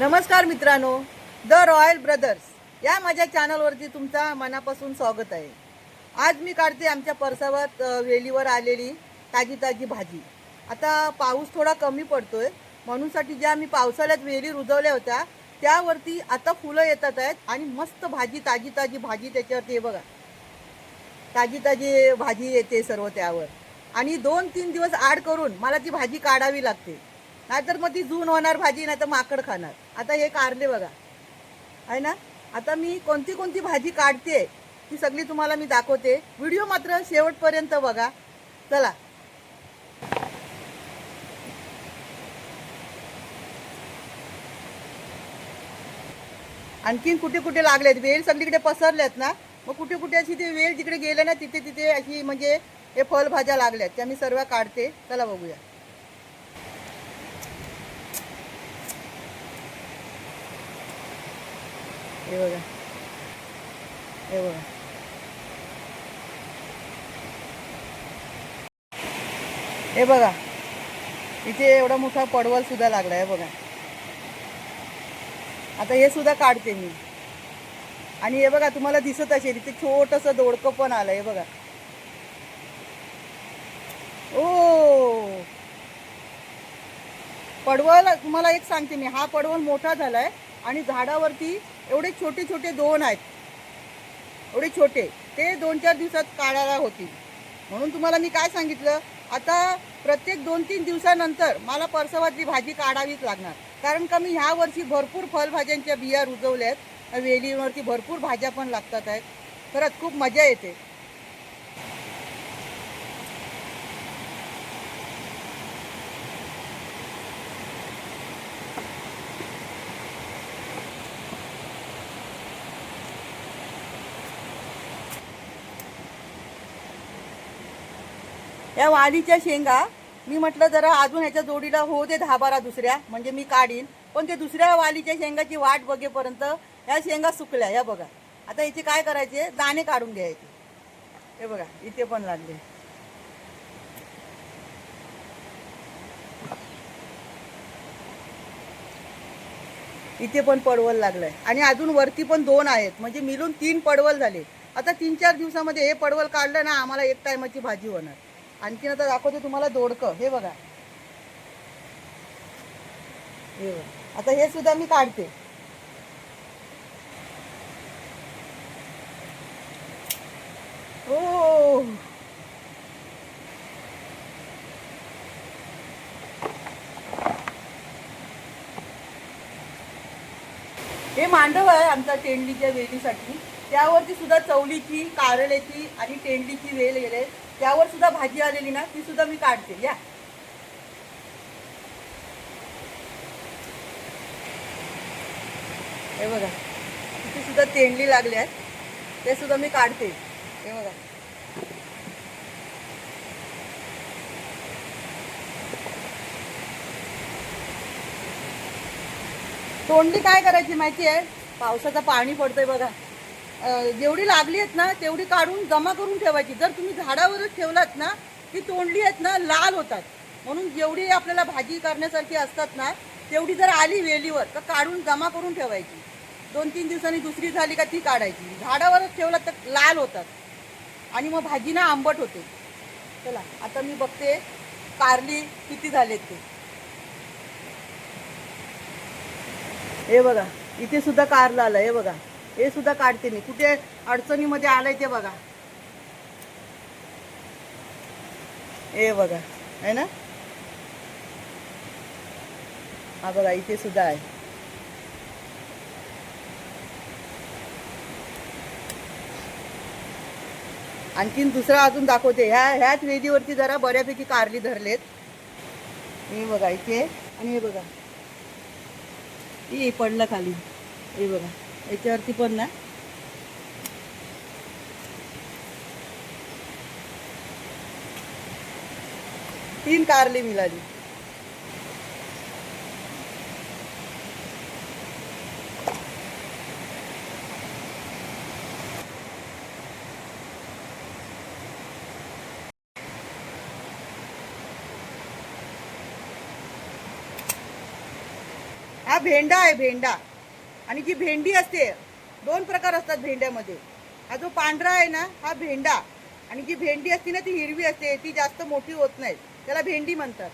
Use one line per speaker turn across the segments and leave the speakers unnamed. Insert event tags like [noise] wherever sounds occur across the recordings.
नमस्कार मित्रांनो the royal brothers या माझ्या चॅनलवरती तुमचा मनापासून स्वागत आहे. आज मी काढते आमच्या परसावात वेलीवर आलेली ताजी ताजी भाजी. आता पाऊस थोडा कमी पडतो आहे म्हणूनसाठी ज्या मी पावसाळ्यात वेली रुजवल्या होत्या त्यावरती आता फुलं येतात आहेत आणि मस्त भाजी ताजी ताजी भाजी त्याच्यावरती हे बघा. ताजी ताजी भाजी येते सर्व त्यावर. आणि दोन तीन दिवस आड करून मला ती भाजी काढावी लागते. नाहीतर मग ती जून होणार भाजी नाही तर माकड खाणार. आता हे कारले बघा. आहे ना? आता मी कोणती कोणती भाजी काढते ती सगळी तुम्हाला मी दाखवते. व्हिडिओ मात्र शेवटपर्यंत बघा. चला. आणखीन कुठे कुठे लागलेत? वेल सगळीकडे पसरल्यात ना? मग कुठे कुठे अशी ते वेल जिकडे गेले ना तिथे तिथे अशी म्हणजे हे फळभाज्या लागल्यात. त्या मी सर्व काढते. चला बघूया. हे बघा. हे बघा. हे बघा. इथे एवढा मोठा पडवल सुद्धा लागला आहे बघा. आता हे सुद्धा काढते मी. आणि हे बघा तुम्हाला दिसत असेल इथे छोटंसं दोडकं पण आलं हे बघा. ओ! पडवल तुम्हाला एक सांगते मी. हा पडवल मोठा झालाय आणि झाडावरती एवढे छोटे छोटे दोन आहेत. एवढे छोटे. ते दोन चार दिवसात काढायला होतील. म्हणून तुम्हाला मी काय सांगितलं? आता प्रत्येक दोन तीन दिवसानंतर मला परसवातली भाजी काढावीच लागणार. कारण का मी ह्या वर्षी भरपूर फळभाज्यांच्या बिया रुजवल्यात. वेलीवरती भरपूर भाज्या पण लागतात आहेत. खरंच खूप मजा येते. या वालीच्या शेंगा मी म्हटलं जरा अजून ह्याच्या जोडीला हो दे दहा बारा दुसऱ्या म्हणजे मी काढीन. पण ते दुसऱ्या वालीच्या शेंगाची वाट बघेपर्यंत ह्या शेंगा सुकल्या या बघा. आता याचे काय करायचे? दाणे काढून घ्यायचे. हे बघा इथे पण लागले. इथे पण पडवल लागलंय. आणि अजून वरती पण दोन आहेत. म्हणजे मिळून तीन पडवल झाले. आता तीन चार दिवसामध्ये हे पडवल काढलं ना आम्हाला एक टायमाची भाजी होणार. आणखीन आता दाखवते तुम्हाला दोडकं. हे बघा. हे बघा. आता हे सुद्धा मी काढते. ओ हे मांडव आहे आमच्या टेंडलीच्या वेलीसाठी. त्यावरती सुद्धा चवलीची कारल्याची आणि टेंडलीची वेल गेले त्यावर सुद्धा भाजी आलेली ना ती सुद्धा मी काढते. या. हे बघा तिथे सुद्धा तेंडली लागली आहेत. ते सुद्धा मी काढते. हे बघा. तोंडली काय करायची माहिती आहे पावसाचं पाणी पडतंय बघा. जेवढी लागली आहेत ना तेवढी काढून जमा करून ठेवायची. जर तुम्ही झाडावरच ठेवलात ना ती तोंडली आहेत ना लाल होतात. म्हणून जेवढी आपल्याला भाजी करण्यासारखी असतात ना तेवढी जर आली वेलीवर तर काढून जमा करून ठेवायची. दोन तीन दिवसांनी दुसरी झाली का ती काढायची. झाडावरच ठेवलात तर लाल होतात. आणि मग भाजी ना आंबट होते. चला आता मी बघते कारली किती झालेत ते. हे बघा इथे सुद्धा कारला आलं हे बघा. हे सुद्धा काढते मी. कुठे अडचणीमध्ये आलंय ते बघा. हे बघा. आहे ना? हा बघा इथे सुद्धा आहे. आणखीन दुसरा अजून दाखवते. ह्या ह्याच वेदीवरती जरा बऱ्यापैकी कारली धरलेत. हे बघा इथे. आणि हे बघा. हे पडलं खाली. हे बघा. याच्यावरती पण ना. तीन कारली मिळाली हा भेंडा आहे भेंडा. आणि जी भेंडी असते दोन प्रकार असतात भेंड्यामध्ये. हा जो पांढरा आहे ना हा भेंडा. आणि जी भेंडी असते ना ती हिरवी असते ती जास्त मोठी होत नाही. त्याला भेंडी म्हणतात.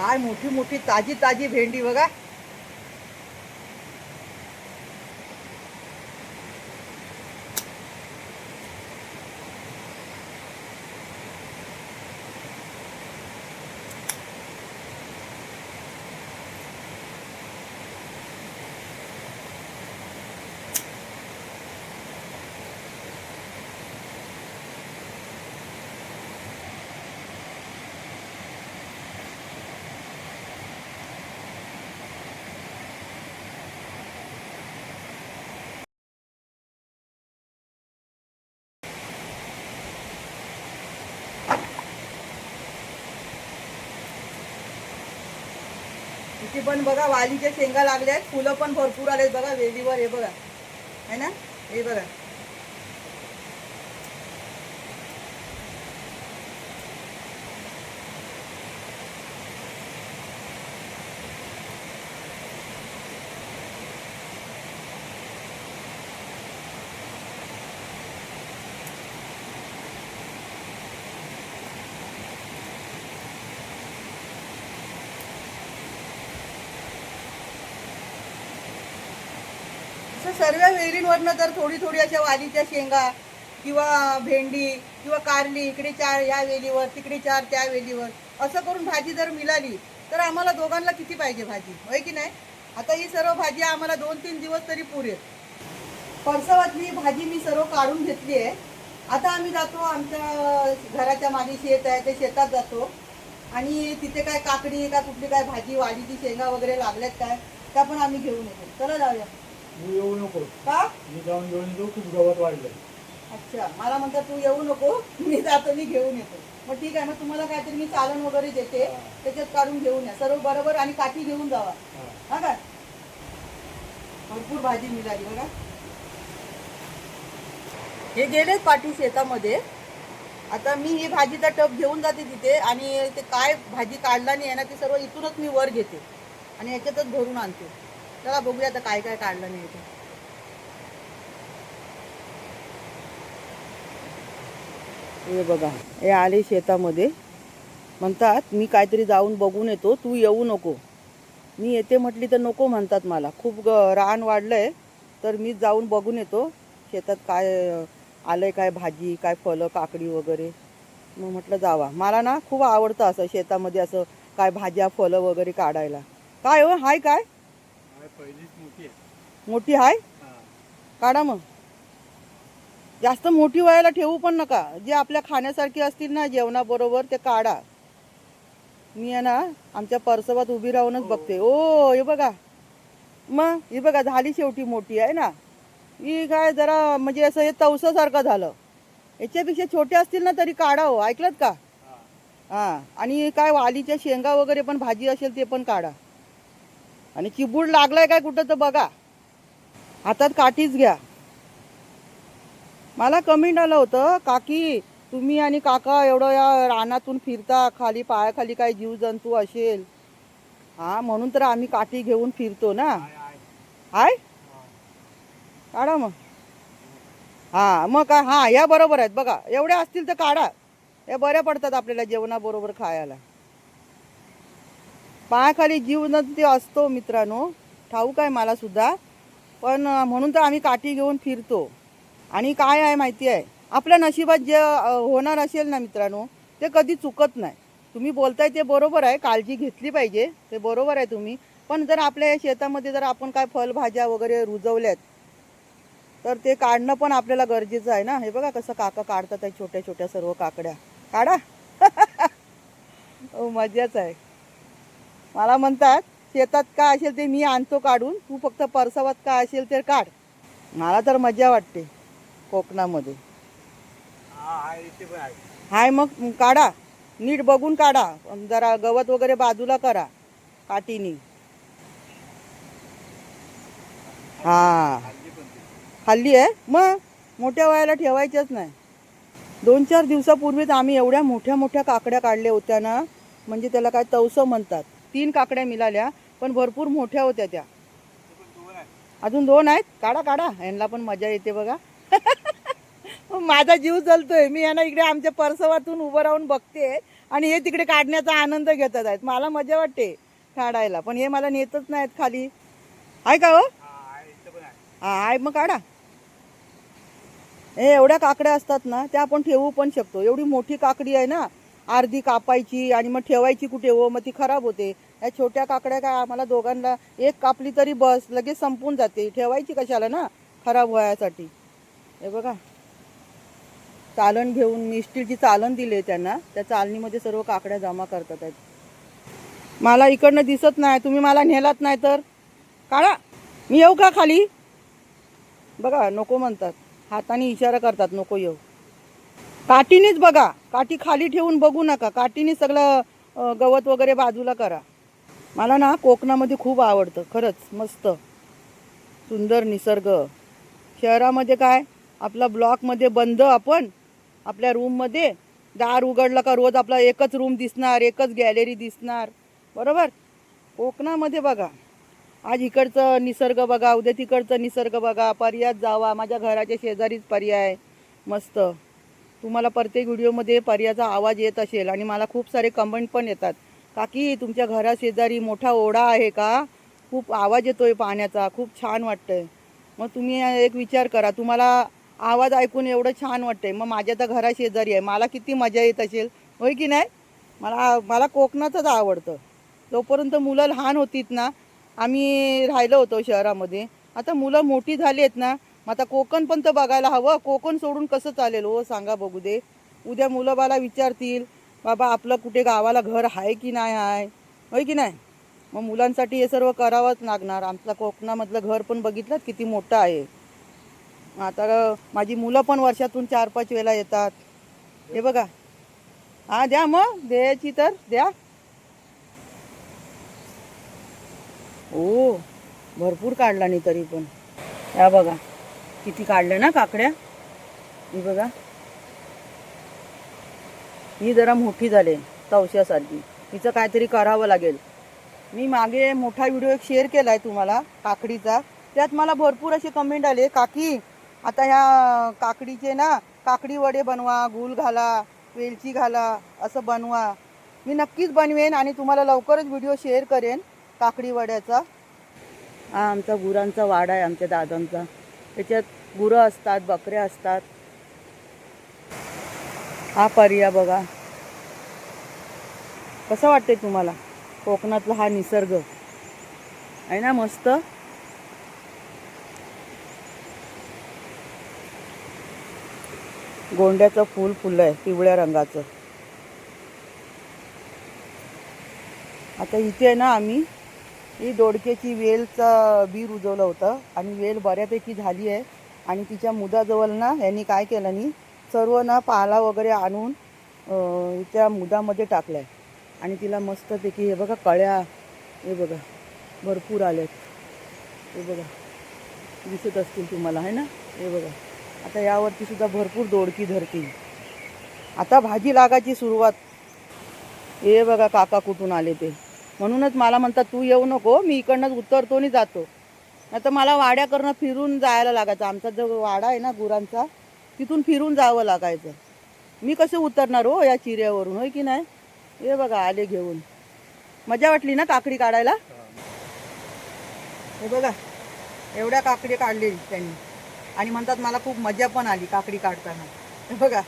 काय मोठी मोठी ताजी ताजी भेंडी बघा. इथे पण बघा वालीचे शेंगा लागल्या आहेत फुलं पण भरपूर आलेत बघा वेलीवर हे बघा. है ना? हे बघा. सर्व वेलींवरनं जर थोडी थोडी अशा वालीच्या शेंगा किंवा भेंडी किंवा कारली इकडे चार या वेलीवर तिकडे चार त्या वेलीवर असं करून भाजी जर मिळाली तर आम्हाला दोघांना किती पाहिजे भाजी? होय की नाही? आता ही सर्व भाजी आम्हाला दोन तीन दिवस तरी पुरेल परसवातली भाजी मी सर्व काढून घेतली आहे. आता आम्ही जातो आमच्या घराच्या मागे शेत आहे ते शेतात जातो. आणि तिथे काय काकडी का कुठली काय भाजी वाडीची शेंगा वगैरे लागल्यात काय त्या पण आम्ही घेऊन येतो. चला जाऊया.
तू येऊ नको.
का?
मी जाऊन घेऊन येतो खूप गवत वाढलंय.
अच्छा मला म्हणतात तू येऊ नको मी जातो मी घेऊन येतो. मग ठीक आहे मग तुम्हाला काहीतरी मी चालन वगैरे देते त्याच्यात काढून घेऊन या. सर्व बरोबर आणि काठी घेऊन जावा.
हा.
का? भरपूर भाजी मिळाली बघा. हे गेलेत पाठी शेतामध्ये. आता मी ही भाजीचा टप घेऊन जाते तिथे आणि ते काय भाजी काढला नाही आहे ना ते सर्व इथूनच मी वर घेते. आणि याच्यातच भरून आणते. चला बघूया आता काय काय काढलं नाही ते हे बघा हे आले शेतामध्ये. म्हणतात मी काहीतरी जाऊन बघून येतो तू येऊ नको. मी येते म्हटली तर नको म्हणतात मला. खूप ग रान वाढलंय तर मी जाऊन बघून येतो. शेतात काय आलं आलंय काय भाजी काय फळं काकडी वगैरे. मग म्हटलं जावा. मला ना खूप आवडतं असं शेतामध्ये असं काय भाज्या फळं वगैरे काढायला. काय हो? हाय काय?
मोठी आहे. हा.
काढा मग. जास्त मोठी व्हायला ठेवू पण नका. जे आपल्या खाण्यासारखी असतील ना जेवणाबरोबर ते काढा. मी आहे ना आमच्या परसवात उभी राहूनच बघते. ओ हे बघा. मग ही बघा झाली शेवटी मोठी आहे ना? ही काय जरा म्हणजे असं हे तवसासारखं झालं. याच्यापेक्षा छोटे असतील ना तरी काढा हो. ऐकलं का?
हा.
हां. आणि काय वालीच्या शेंगा वगैरे पण भाजी असेल ते पण काढा. आणि चिबूड लागलाय काय कुठं तर बघा. हातात काठीच घ्या. मला कमेंट आलं होतं काकी तुम्ही आणि काका एवढं या रानातून फिरता खाली पायाखाली काय जीवजंतू असेल. हा म्हणून तर आम्ही काठी घेऊन फिरतो ना.
हा.
काढा मग. हा मग काय हा या बरोबर आहेत. बघा एवढ्या असतील तर काढा. या बऱ्या पडतात आपल्याला जेवणाबरोबर खायला. पायाखाली जीव ते असतो मित्रांनो. ठाऊक आहे मला सुद्धा. पण म्हणून तर आम्ही काठी घेऊन फिरतो. आणि काय आहे माहिती आहे? आपल्या नशिबात जे होणार असेल ना मित्रांनो ते कधी चुकत नाही. तुम्ही बोलताय ते बरोबर आहे. काळजी घेतली पाहिजे. ते बरोबर आहे तुम्ही. पण जर आपल्या या शेतामध्ये जर आपण काय फळभाज्या वगैरे रुजवल्यात तर ते काढणं पण आपल्याला गरजेचं आहे ना. हे बघा कसं काका काढतात आहे छोट्या छोट्या सर्व काकड्या. काढा. [laughs] हो मजाच आहे. मला म्हणतात शेतात काय असेल ते मी आणतो काढून तू फक्त परसावात काय असेल ते काढ. मला तर मजा वाटते कोकणामध्ये. हाय मग काढा. नीट बघून काढा. जरा गवत वगैरे बाजूला करा. काठीनी. हा.
हल्ली
आहे? मग मोठ्या वयाला ठेवायच्याच नाही. दोन चार दिवसापूर्वीच आम्ही एवढ्या मोठ्या मोठ्या काकड्या काढल्या होत्या ना. म्हणजे त्याला काय तवसं म्हणतात. तीन काकड्या मिळाल्या पण भरपूर मोठ्या होत्या त्या. अजून दोन आहेत? काढा काढा. यांना पण मजा येते बघा. [laughs] माझा जीव जलतोय. मी यांना इकडे आमच्या परसवातून उभं राहून बघते आणि हे तिकडे काढण्याचा आनंद घेतात आहेत. मला मजा वाटते काढायला पण हे मला नेतच नाहीत खाली. आहे का हा
आहे.
मग काढा. हे एवढ्या काकड्या असतात ना त्या आपण ठेवू पण शकतो. एवढी मोठी काकडी आहे ना अर्धी कापायची आणि मग ठेवायची कुठे? हो मग ती खराब होते. या छोट्या काकड्या काय आम्हाला दोघांना एक कापली तरी बस लगेच संपून जाते. ठेवायची कशाला ना? खराब व्हायसाठी. हे बघा. चालण घेऊन मी स्टीलची चालन दिली त्यांना. त्या चालणीमध्ये सर्व काकड्या जमा करतात आहेत. मला इकडनं दिसत नाही. तुम्ही मला नेलात नाही तर? काढा मी येऊ का खाली? बघा नको म्हणतात. हाताने इशारा करतात नको येऊ. काठीनेच बघा. काठी खाली ठेवून बघू नका. काठीने सगळं गवत वगैरे बाजूला करा. मला ना कोकणामध्ये खूप आवडतं. खरंच मस्त. सुंदर निसर्ग. शहरामध्ये काय? आपला ब्लॉकमध्ये बंद आपण. आपल्या रूममध्ये दार उघडलं का रोज आपला एकच रूम दिसणार एकच गॅलरी दिसणार. बरोबर? कोकणामध्ये बघा. आज इकडचं निसर्ग बघा उद्या तिकडचं निसर्ग बघा. पर्यात जावा. माझ्या घराच्या शेजारीच पर्याय मस्त. तुम्हाला प्रत्येक व्हिडिओमध्ये पर्याचा आवाज येत असेल आणि मला खूप सारे कमेंट पण येतात. काकी तुमच्या घरा शेजारी मोठा ओढा आहे का? खूप आवाज येतो आहे पाण्याचा. खूप छान वाटतंय. मग तुम्ही एक विचार करा. तुम्हाला आवाज ऐकून एवढं छान वाटतंय. मग माझ्या तर घरा शेजारी आहे. मला किती मजा येत असेल. होय की नाही? मला मला कोकणाचंच आवडतं. जोपर्यंत मुलं लहान होतीत ना आम्ही राहिलो होतो शहरामध्ये. आता मुलं मोठी झाली आहेत ना आता कोकण पण तर बघायला हवं. कोकण सोडून कसं चालेल हो? सांगा बघू दे. उद्या मुलं बाला विचारतील बाबा आपलं कुठे गावाला घर आहे की नाही आहे? होय की नाही? मग मुलांसाठी हे सर्व करावंच लागणार. आमचं कोकणामधलं घर पण बघितलं किती मोठं आहे. आता माझी मुलं पण वर्षातून चार पाच वेळा येतात. हे बघा. हा द्या मग. द्यायची तर द्या. ओ भरपूर काढला नाही तरी पण. या बघा. किती काढल्या ना काकड्या? ही बघा. ही जरा मोठी झाली तवशासारखी हिचं काहीतरी करावं लागेल. मी मागे मोठा व्हिडिओ एक शेअर केला आहे तुम्हाला काकडीचा. त्यात मला भरपूर असे कमेंट आले काकी आता ह्या काकडीचे ना काकडी वडे बनवा गुल घाला वेलची घाला असं बनवा. मी नक्कीच बनवेन आणि तुम्हाला लवकरच व्हिडिओ शेअर करेन काकडी वड्याचा. हा आमचा गुरांचा वाडा आहे आमच्या दादांचा. त्याच्यात गुरं असतात बकऱ्या असतात. हा पर्या बघा. कसं वाटतंय तुम्हाला? कोकणातला हा निसर्ग. आहे ना मस्त? गोंड्याचं फूल फुलं आहे पिवळ्या रंगाचं. आता इथे आहे ना आम्ही ही दोडक्याची वेलचं बी रुजवलं होतं आणि वेल बऱ्यापैकी झाली आहे. आणि तिच्या मुदाजवळ ना यांनी काय केलं नी सर्व ना पाला वगैरे आणून त्या मुदामध्ये टाकलं आहे आणि तिला मस्तपैकी हे बघा कळ्या हे बघा भरपूर आल्यात. हे बघा दिसत असतील तुम्हाला आहे ना? हे बघा. आता यावरती सुद्धा भरपूर दोडकी धरतील. आता भाजी लागायची सुरुवात. हे बघा काका कुठून आले ते. म्हणूनच मला म्हणतात तू येऊ नको मी इकडनंच उतरतो आणि जातो. नाही तर मला वाड्या करणं फिरून जायला लागायचं. आमचा जो वाडा आहे ना गुरांचा तिथून फिरून जावं लागायचं. मी कसं उतरणार हो या चिऱ्यावरून होय की नाही? हे बघा आले घेऊन. मजा वाटली ना काकडी काढायला? हे बघा एवढ्या काकडी काढली त्यांनी. आणि म्हणतात मला खूप मजा पण आली काकडी काढताना. हे बघा.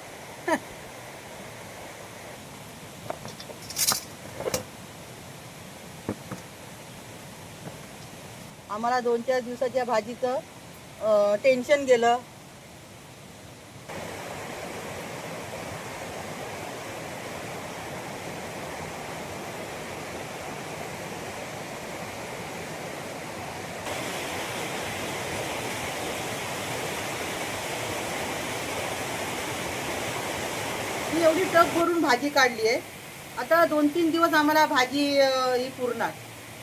आम्हाला दोन चार दिवसाच्या भाजीचं टेन्शन गेलं. मी एवढी टप भरून भाजी काढली आहे आता दोन तीन दिवस आम्हाला भाजी ही पुरणार.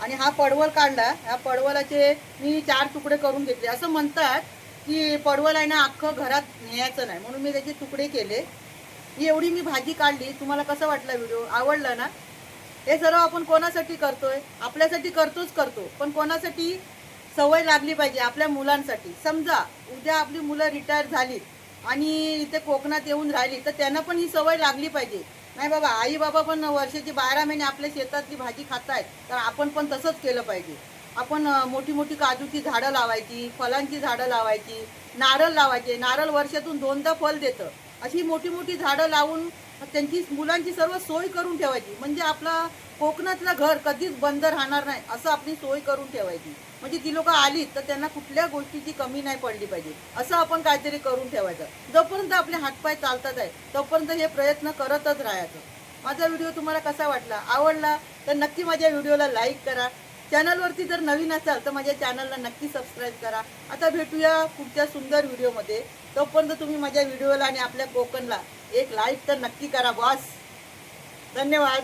आणि हा पडवल काढला ह्या पडवलाचे मी चार तुकडे करून घेतले. असं म्हणतात की पडवल आहे ना अख्खं घरात न्यायचं नाही. म्हणून मी त्याचे तुकडे केले. ही एवढी मी भाजी काढली. तुम्हाला कसं वाटला व्हिडिओ? आवडला ना? हे सर्व आपण कोणासाठी करतोय? आपल्यासाठी करतोच करतो. पण कोणासाठी सवय लागली पाहिजे? आपल्या मुलांसाठी. समजा उद्या आपली मुलं रिटायर झाली आणि इथे कोकणात येऊन राहिली तर त्यांना पण ही सवय लागली पाहिजे. नाही बाबा आई बाबा पण वर्षाची बारा महिने आपल्या शेतातली भाजी खाताय तर आपण पण तसंच केलं पाहिजे. आपण मोठी मोठी काजूची झाडं लावायची फलांची झाडं लावायची नारळ लावायचे. नारळ वर्षातून दोनदा फल देतं. अशी मोठी मोठी झाडं लावून त्यांची मुलांची सर्व सोय करून ठेवायची. म्हणजे आपला कोकणातलं घर कधीच बंद राहणार नाही असं आपली सोय करून ठेवायची. म्हणजे ती लोक आली तर त्यांना कुठल्या गोष्टीची कमी नाही पडली पाहिजे. असं आपण काहीतरी करून ठेवायचं. जोपर्यंत आपले हातपाय चालतात आहे तोपर्यंत हे प्रयत्न करतच राहायचं. माझा व्हिडिओ तुम्हाला कसा वाटला? आवडला? तर नक्की माझ्या व्हिडिओला लाईक करा. चॅनलवरती जर नवीन असाल तर माझ्या चॅनलला नक्की सबस्क्राईब करा. आता भेटूया पुढच्या सुंदर व्हिडिओमध्ये. तोपर्यंत तुम्ही माझ्या व्हिडिओला आणि आपल्या कोकणला एक लाईक तर नक्की करा बॉस धन्यवाद.